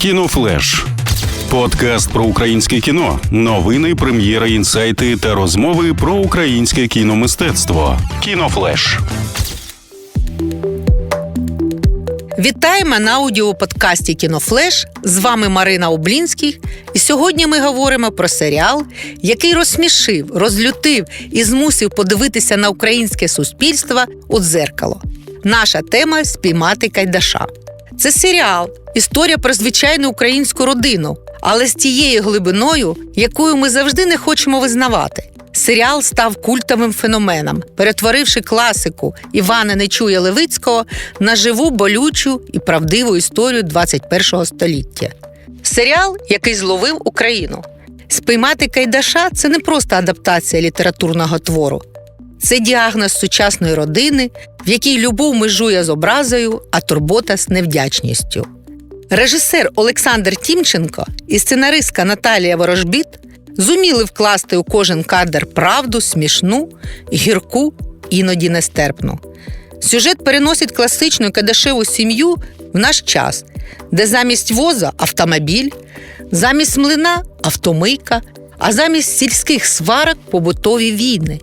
Кінофлеш. Подкаст про українське кіно, новини, прем'єри, інсайти та розмови про українське кіномистецтво. Кінофлеш. Вітаємо на аудіоподкасті Кінофлеш. З вами Марина Облінський. І сьогодні ми говоримо про серіал, який розсмішив, розлютив і змусив подивитися на українське суспільство у дзеркало. Наша тема спіймати Кайдаша. Це серіал, історія про звичайну українську родину, але з тією глибиною, якою ми завжди не хочемо визнавати. Серіал став культовим феноменом, перетворивши класику Івана Нечуя Левицького на живу, болючу і правдиву історію 21-го століття. Серіал, який зловив Україну. Спіймати Кайдаша це не просто адаптація літературного твору, це діагноз сучасної родини, в якій любов межує з образою, а турбота з невдячністю. Режисер Олександр Тімченко і сценаристка Наталія Ворожбіт зуміли вкласти у кожен кадр правду, смішну, гірку, іноді нестерпну. Сюжет переносить класичну кадашеву сім'ю в наш час, де замість воза автомобіль, замість млина автомийка, а замість сільських сварок побутові війни.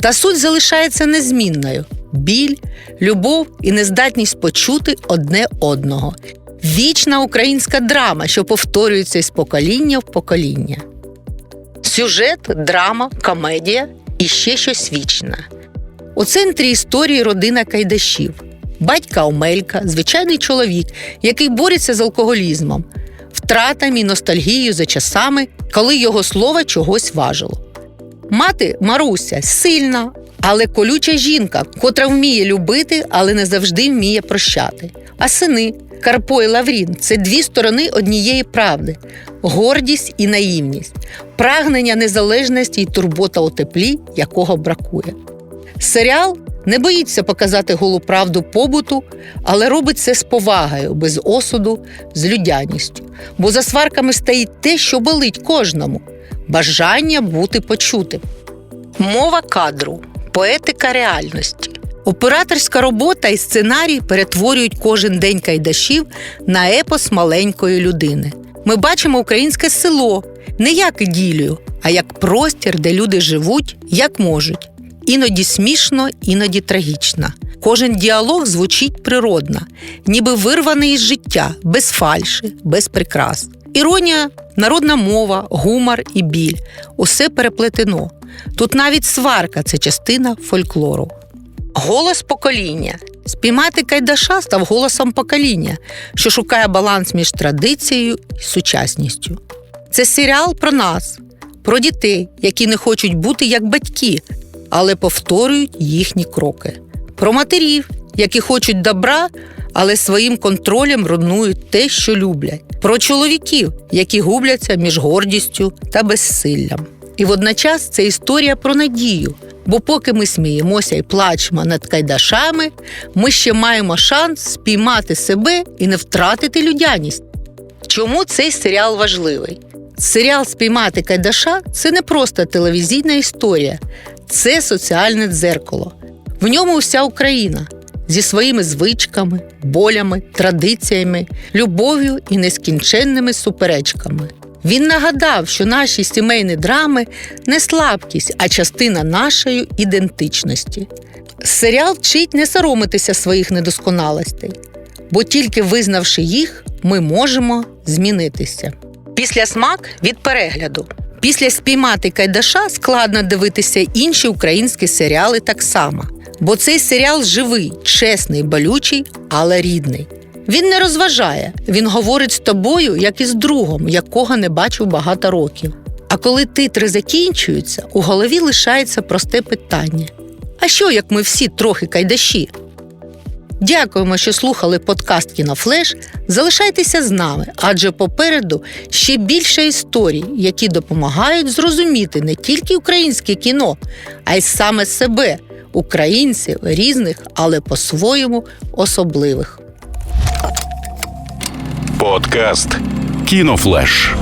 Та суть залишається незмінною: біль, любов і нездатність почути одне одного. Вічна українська драма, що повторюється із покоління в покоління. Сюжет, драма, комедія і ще щось вічне. У центрі історії родина Кайдашів. Батька Омелька, звичайний чоловік, який бореться з алкоголізмом, втратами і ностальгією за часами, коли його слово чогось важило. Мати Маруся сильна, але колюча жінка, котра вміє любити, але не завжди вміє прощати. А сини Карпо і Лаврін це дві сторони однієї правди: гордість і наївність, прагнення незалежності і турбота у теплі, якого бракує. Серіал не боїться показати голу правду побуту, але робить це з повагою, без осуду, з людяністю. Бо за сварками стоїть те, що болить кожному бажання бути почутим. Мова кадру, поетика реальності. Операторська робота і сценарій перетворюють кожен день кайдашів на епос маленької людини. Ми бачимо українське село не як іділію, а як простір, де люди живуть, як можуть. Іноді смішно, іноді трагічно. Кожен діалог звучить природно, ніби вирваний із життя, без фальші, без прикрас. Іронія, народна мова, гумор і біль усе переплетено. Тут навіть сварка це частина фольклору. Голос покоління. Спіймати Кайдаша став голосом покоління, що шукає баланс між традицією і сучасністю. Це серіал про нас, про дітей, які не хочуть бути як батьки, але повторюють їхні кроки. Про матерів, які хочуть добра, але своїм контролем руйнують те, що люблять. Про чоловіків, які губляться між гордістю та безсиллям. І водночас це історія про надію. Бо поки ми сміємося і плачемо над кайдашами, ми ще маємо шанс спіймати себе і не втратити людяність. Чому цей серіал важливий? Серіал Спіймати Кайдаша це не просто телевізійна історія, це соціальне дзеркало. В ньому вся Україна зі своїми звичками, болями, традиціями, любов'ю і нескінченними суперечками. Він нагадав, що наші сімейні драми не слабкість, а частина нашої ідентичності. Серіал вчить не соромитися своїх недосконалостей, бо тільки визнавши їх, ми можемо змінитися. Після смак від перегляду. Після спіймати Кайдаша складно дивитися інші українські серіали так само. Бо цей серіал живий, чесний, болючий, але рідний. Він не розважає, він говорить з тобою, як із другом, якого не бачив багато років. А коли титри закінчуються, у голові лишається просте питання: а що, як ми всі трохи кайдаші? Дякуємо, що слухали подкаст Кінофлеш. Залишайтеся з нами, адже попереду ще більше історій, які допомагають зрозуміти не тільки українське кіно, а й саме себе, українців різних, але по-своєму особливих. Подкаст Кінофлеш.